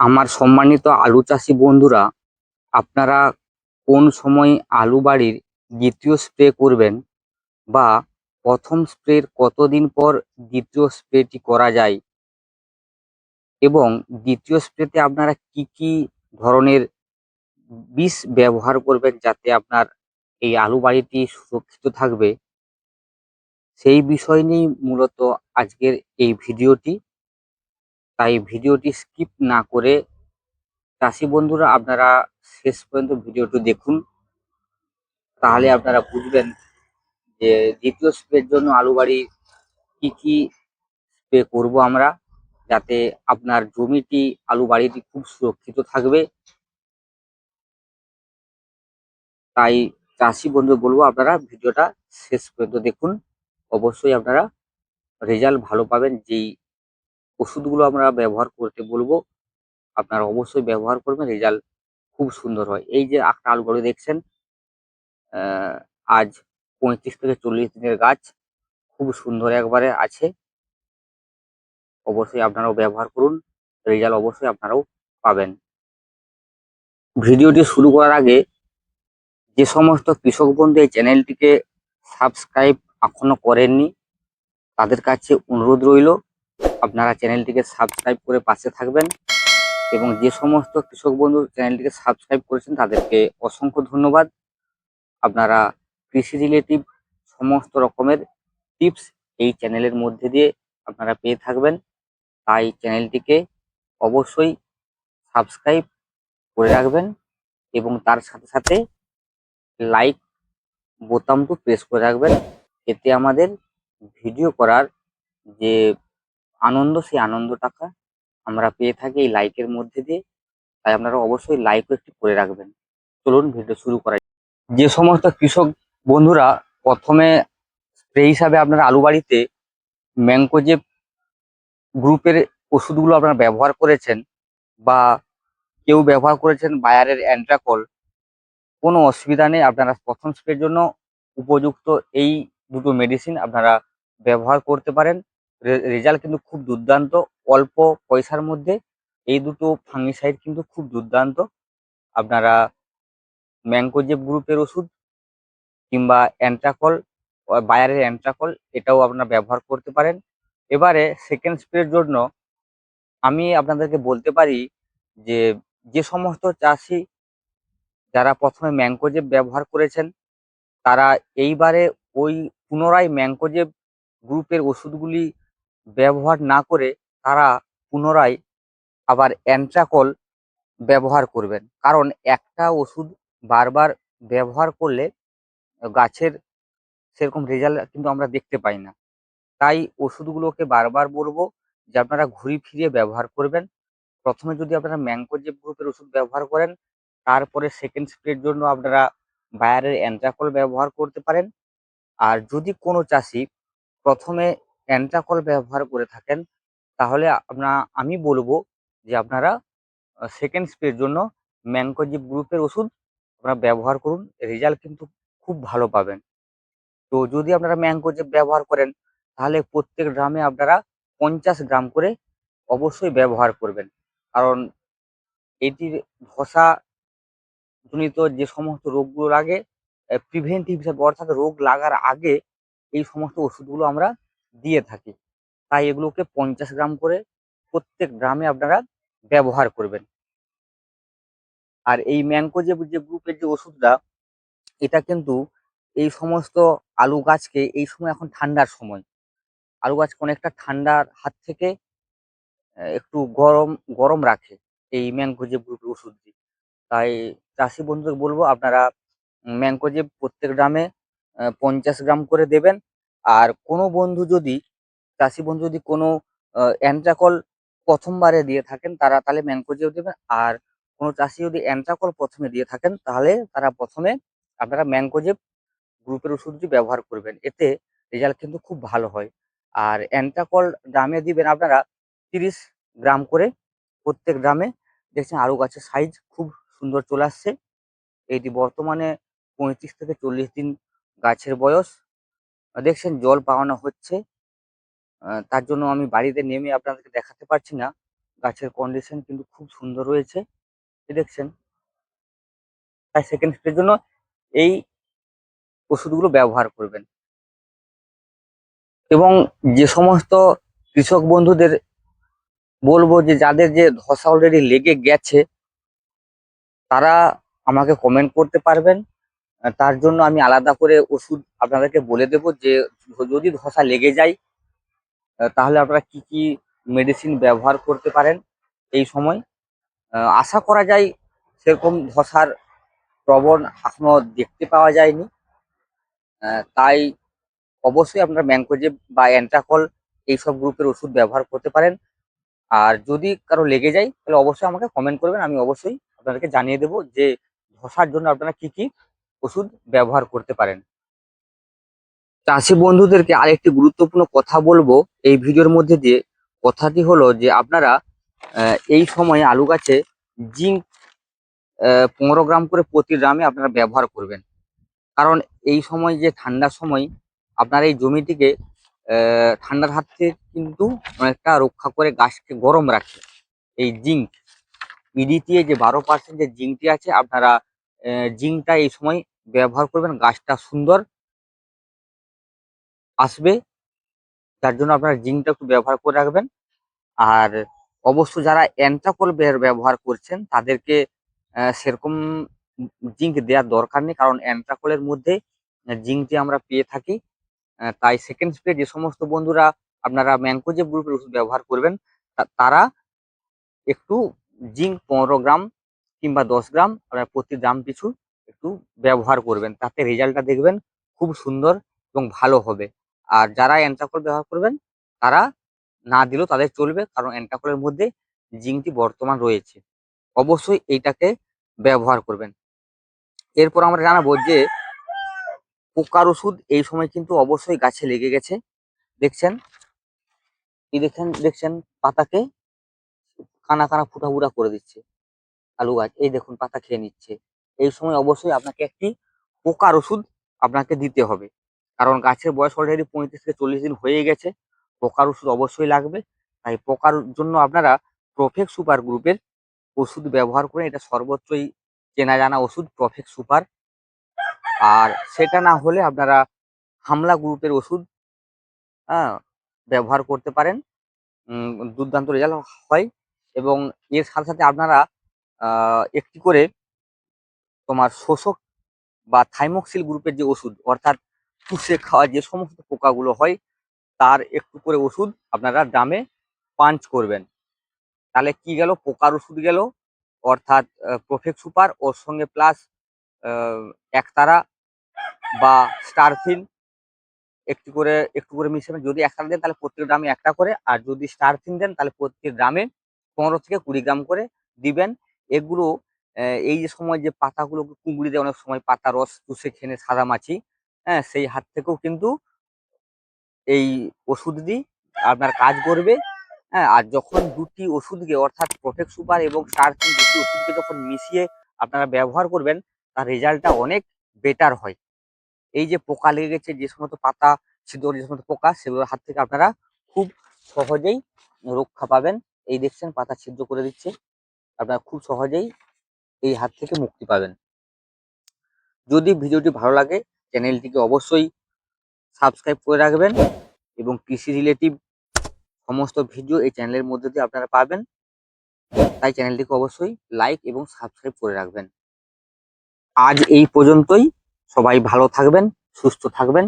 আমার সম্মানিত আলু চাষি বন্ধুরা, আপনারা কোন সময় আলু বাড়ির দ্বিতীয় স্প্রে করবেন বা প্রথম স্প্রের কতদিন পর দ্বিতীয় স্প্রেটি করা যায় এবং দ্বিতীয় স্প্রেতে আপনারা কি কি ধরনের বিষ ব্যবহার করবেন যাতে আপনার এই আলু বাড়িটি সুরক্ষিত থাকবে, সেই বিষয় নিয়েই মূলত আজকের এই ভিডিওটি। তাই ভিডিওটি স্কিপ না করে চাষি বন্ধুরা আপনারা শেষ পর্যন্ত ভিডিওটি দেখুন। তাহলে আপনারা বুঝবেন যে দ্বিতীয় স্প্রের জন্য আলু বাড়ি কি কি স্প্রে করব আমরা, যাতে আপনার জমিটি আলু বাড়িটি খুব সুরক্ষিত থাকবে। তাই চাষি বন্ধু বলব আপনারা ভিডিওটা শেষ পর্যন্ত দেখুন। অবশ্যই আপনারা রেজাল্ট ভালো পাবেন, যেই ওষুধগুলো আমরা ব্যবহার করতে বলব। আপনারা অবশ্যই ব্যবহার করবেন, রেজাল্ট খুব সুন্দর হয়। এই যে একটা আলু গাড়ি দেখছেন আজ পঁয়ত্রিশ থেকে চল্লিশ দিনের গাছ, খুব সুন্দর একবারে আছে। অবশ্যই আপনারাও ব্যবহার করুন, রেজাল্ট অবশ্যই আপনারাও পাবেন। ভিডিওটি শুরু করার আগে, যে সমস্ত কৃষক বন্ধু এই চ্যানেলটিকে সাবস্ক্রাইব এখনও করেননি, তাদের কাছে অনুরোধ রইল আপনারা চ্যানেলটিকে সাবস্ক্রাইব করে পাশে থাকবেন এবং যে সমস্ত কৃষক বন্ধু চ্যানেলটিকে সাবস্ক্রাইব করেছেন তাদেরকে অসংখ্য ধন্যবাদ। আপনারা কৃষি রিলেটিভ সমস্ত রকমের টিপস এই চ্যানেলের মধ্যে দিয়ে আপনারা পেয়ে থাকবেন। তাই চ্যানেলটিকে অবশ্যই সাবস্ক্রাইব করে রাখবেন এবং তার সাথে সাথে লাইক বোতামটি প্রেস করে রাখবেন। এতে আমাদের ভিডিও করার যে আনন্দ, সেই আনন্দটাকা আমরা পেয়ে থাকি এই লাইকের মধ্যে দিয়ে। তাই আপনারা অবশ্যই লাইকও একটু করে রাখবেন। চলুন ভিডিও শুরু করা যে সমস্ত কৃষক বন্ধুরা প্রথমে স্প্রে হিসাবে আপনারা আলু বাড়িতে ম্যাংকোজেব গ্রুপের ওষুধগুলো আপনারা ব্যবহার করেছেন বা কেউ ব্যবহার করেছেন বায়ারের অ্যান্ট্রাকল কোনো অসুবিধা নেই। আপনারা প্রথম স্প্রের জন্য উপযুক্ত এই দুটো মেডিসিন আপনারা ব্যবহার করতে পারেন। রেজাল্ট কিন্তু খুব দুর্দান্ত। অল্প পয়সার মধ্যে এই দুটো ফাঙ্গিসাইড কিন্তু খুব দুর্দান্ত। আপনারা ম্যাংকোজেব গ্রুপের ওষুধ কিংবা অ্যান্ট্রাকল বায়ারের অ্যান্ট্রাকল, এটাও আপনারা ব্যবহার করতে পারেন। এবারে সেকেন্ড স্প্রের জন্য আমি আপনাদেরকে বলতে পারি যে যে সমস্ত চাষি যারা প্রথমে ম্যাংকোজেব ব্যবহার করেছেন, তারা এইবারে ওই পুনরায় ম্যাংকোজেব গ্রুপের ওষুধগুলি ব্যবহার না করে তারা পুনরায় আবার অ্যান্ট্রাকল ব্যবহার করবেন। কারণ একটা ওষুধ বারবার ব্যবহার করলে গাছের সেরকম রেজাল্ট কিন্তু আমরা দেখতে পাই না। তাই ওষুধগুলোকে বারবার বলব যে আপনারা ঘুরি ফিরিয়ে ব্যবহার করবেন। প্রথমে যদি আপনারা ম্যাংকোজেব গ্রুপের ওষুধ ব্যবহার করেন, তারপরে সেকেন্ড স্প্রের জন্য আপনারা বায়ারের অ্যান্ট্রাকল ব্যবহার করতে পারেন। আর যদি কোনো চাষি প্রথমে অ্যান্ট্রাকল ব্যবহার করে থাকেন, তাহলে আপনা আমি বলব যে আপনারা সেকেন্ড স্প্রের জন্য ম্যাংকোজেব গ্রুপের ওষুধ আপনারা ব্যবহার করুন, রেজাল্ট কিন্তু খুব ভালো পাবেন। তো যদি আপনারা ম্যাংকোজেব ব্যবহার করেন, তাহলে প্রত্যেক ড্রামে আপনারা পঞ্চাশ গ্রাম করে অবশ্যই ব্যবহার করবেন। কারণ এটির ধসা জনিত যে সমস্ত রোগগুলো লাগে প্রিভেন্টিভ হিসাবে অর্থাৎ রোগ লাগার আগে এই সমস্ত ওষুধগুলো আমরা দিয়ে থাকি। তাই এগুলোকে পঞ্চাশ গ্রাম করে প্রত্যেক গ্রামে আপনারা ব্যবহার করবেন। আর এই ম্যাংকো যে গ্রুপের যে ওষুধটা, এটা কিন্তু এই সমস্ত আলু গাছকে এই সময় এখন ঠান্ডার সময়। আলু গাছকে অনেকটা ঠান্ডার হাত থেকে একটু গরম গরম রাখে এই ম্যাংকোজেব গ্রুপের ওষুধটি। তাই চাষি বন্ধুদের বলব আপনারা ম্যাংকোজেব প্রত্যেক গ্রামে পঞ্চাশ গ্রাম করে দেবেন। আর কোনো বন্ধু যদি, চাষি বন্ধু যদি কোনো অ্যান্ট্রাকল প্রথমবারে দিয়ে থাকেন, তারা তাহলে ম্যাংকোজেব দেবেন। আর কোনো চাষি যদি অ্যান্ট্রাকল প্রথমে দিয়ে থাকেন, তাহলে তারা প্রথমে আপনারা ম্যাংকোজেব গ্রুপের ওষুধটি ব্যবহার করবেন, এতে রেজাল্ট কিন্তু খুব ভালো হয়। আর অ্যান্ট্রাকল ড্রামে দিবেন আপনারা তিরিশ গ্রাম করে, প্রত্যেক গ্রামে। দেখছেন আলু গাছের সাইজ খুব সুন্দর চলে আসছে। এটি বর্তমানে পঁয়ত্রিশ থেকে চল্লিশ দিন গাছের বয়স। দেখছেন জল পাওয়ানো হচ্ছে। তার জন্য আমি বাড়িতে নেমে আপনাদেরকে দেখাতে পারছি না। গাছের কন্ডিশন কিন্তু খুব সুন্দর রয়েছে। দেখছেন? তাই সেকেন্ড স্প্রের জন্য এই ওষুধগুলো ব্যবহার করবেন। এবং যে সমস্ত কৃষক বন্ধুদের বলব যে, যাদের যে ধসা অলরেডি লেগে গেছে, তারা আমাকে কমেন্ট করতে পারবেন। তার জন্য আমি আলাদা করে ওষুধ আপনাদেরকে বলে দেব যে, যদি ধসা লেগে যায় তাহলে আপনারা কি কি মেডিসিন ব্যবহার করতে পারেন এই সময়। আশা করা যায় সেরকম ধসার প্রবণ এখনও দেখতে পাওয়া যায়নি। তাই অবশ্যই আপনারা ম্যানকোজেব বা অ্যান্ট্রাকল এইসব গ্রুপের ওষুধ ব্যবহার করতে পারেন। আর যদি কারও লেগে যায়, তাহলে অবশ্যই আমাকে কমেন্ট করবেন। আমি অবশ্যই আপনাদেরকে জানিয়ে দেবো যে, ধসার জন্য আপনারা কি কি ওষুধ ব্যবহার করতে পারেন। চাষি বন্ধুদেরকে আরেকটি গুরুত্বপূর্ণ কথা বলব এই ভিডিওর মধ্যে দিয়ে। কথাটি হলো যে আপনারা এই সময়ে আলু গাছে জিঙ্ক পনেরো গ্রাম করে প্রতি গ্রামে আপনারা ব্যবহার করবেন। কারণ এই সময় যে ঠান্ডার সময় আপনার এই জমিটিকে ঠান্ডার হাত থেকে কিন্তু অনেকটা রক্ষা করে গাছকে গরম রাখে। এই জিঙ্ক ইডিটিএ যে বারো পার্সেন্ট যে জিঙ্কটি আছে, আপনারা জিঙ্কটা এই সময় ব্যবহার করবেন, গাছটা সুন্দর আসবে। যার জন্য আপনারা জিঙ্কটা একটু ব্যবহার করে রাখবেন। আর অবশ্য যারা অ্যান্ট্রাকল ব্যবহার করছেন, তাদেরকে সেরকম জিঙ্ক দেওয়ার দরকার নেই। কারণ অ্যান্ট্রাকলের মধ্যে জিঙ্কটি আমরা পেয়ে থাকি। তাই সেকেন্ড স্প্রে যে সমস্ত বন্ধুরা আপনারা ম্যানকোজেব গ্রুপের ওষুধ ব্যবহার করবেন তারা একটু জিঙ্ক পনেরো গ্রাম কিংবা দশ গ্রাম, আপনার প্রতি গ্রাম পিছু একটু ব্যবহার করবেন। তাতে রেজাল্টটা দেখবেন খুব সুন্দর এবং ভালো হবে। আর যারা অ্যান্ট্রাকল ব্যবহার করবেন, তারা না দিলেও তাদের চলবে কারণ অ্যান্ট্রাকলের মধ্যে জিঙ্কটি বর্তমান রয়েছে। অবশ্যই এইটাকে ব্যবহার করবেন। এরপর আমরা জানাব যে পোকার ওষুধ এই সময় কিন্তু অবশ্যই গাছে লেগে গেছে। দেখছেন? এই দেখছেন দেখছেন পাতাকে কানা কানা ফুটা ফুটা করে দিচ্ছে। আলু গাছ, এই দেখুন পাতা খেয়ে নিচ্ছে। এই সময় অবশ্যই আপনাকে একটি পোকার ওষুধ আপনাকে দিতে হবে। কারণ গাছের বয়স অলরেডি পঁয়ত্রিশ থেকে চল্লিশ দিন হয়ে গেছে, পোকার ওষুধ অবশ্যই লাগবে। তাই পোকার জন্য আপনারা প্রফেক্ট সুপার গ্রুপের ওষুধ ব্যবহার করেন এটা সর্বত্রই চেনা জানা ওষুধ প্রফেক্ট সুপার আর সেটা না হলে আপনারা হামলা গ্রুপের ওষুধ হ্যাঁ ব্যবহার করতে পারেন। দুর্দান্ত রেজাল্ট হয়। এবং এর সাথে সাথে আপনারা একটি করে তোমার শোষক বা থাইমক্সিল গ্রুপের যে ওষুধ, অর্থাৎ চুষে খাওয়া যে সমস্ত পোকাগুলো হয়, তার একটু করে ওষুধ আপনারা ড্রামে পাঞ্চ করবেন। তাহলে কি গেল? পোকার ওষুধ গেল, অর্থাৎ প্রফেক্ট সুপার, ওর সঙ্গে প্লাস একতারা বা স্টারফিল একটু করে একটু করে মিশাবেন যদি একতারা দেন তাহলে প্রত্যেক গ্রামে একটা করে, আর যদি স্টারফিন দেন তাহলে প্রত্যেক ড্রামে পনেরো থেকে কুড়ি গ্রাম করে দিবেন। এগুলো এই যে সময় যে পাতাগুলোকে কুঁকড়ি দেয়, অনেক সময় পাতা রস চুষে খেনে সাদা মাছি হ্যাঁ সেই হাত থেকেও কিন্তু এই ওষুধ দিই, আপনার কাজ করবে হ্যাঁ আর যখন দুটি ওষুধকে, অর্থাৎ প্রোটেক্ট সুপার এবং স্টারফিন দুটি ওষুধকে যখন মিশিয়ে আপনারা ব্যবহার করবেন, তার রেজাল্টটা অনেক বেটার হয়। এই যে পোকা লেগে গেছে, যে সমস্ত পাতা ছিদ্র যে সমস্ত পোকা, সেগুলোর হাত থেকে আপনারা খুব সহজেই রক্ষা পাবেন। এই দেখছেন, পাতা ছিদ্র করে দিচ্ছে। আপনারা খুব সহজেই এই হাত থেকে মুক্তি পাবেন। যদি ভিডিওটি ভালো লাগে, চ্যানেলটিকে অবশ্যই সাবস্ক্রাইব করে রাখবেন এবং কৃষি রিলেটিভ সমস্ত ভিডিও এই চ্যানেলের মধ্যে দিয়ে আপনারা পাবেন, তাই চ্যানেলটিকে অবশ্যই লাইক এবং সাবস্ক্রাইব করে রাখবেন। আজ এই পর্যন্তই। সবাই ভালো থাকবেন, সুস্থ থাকবেন।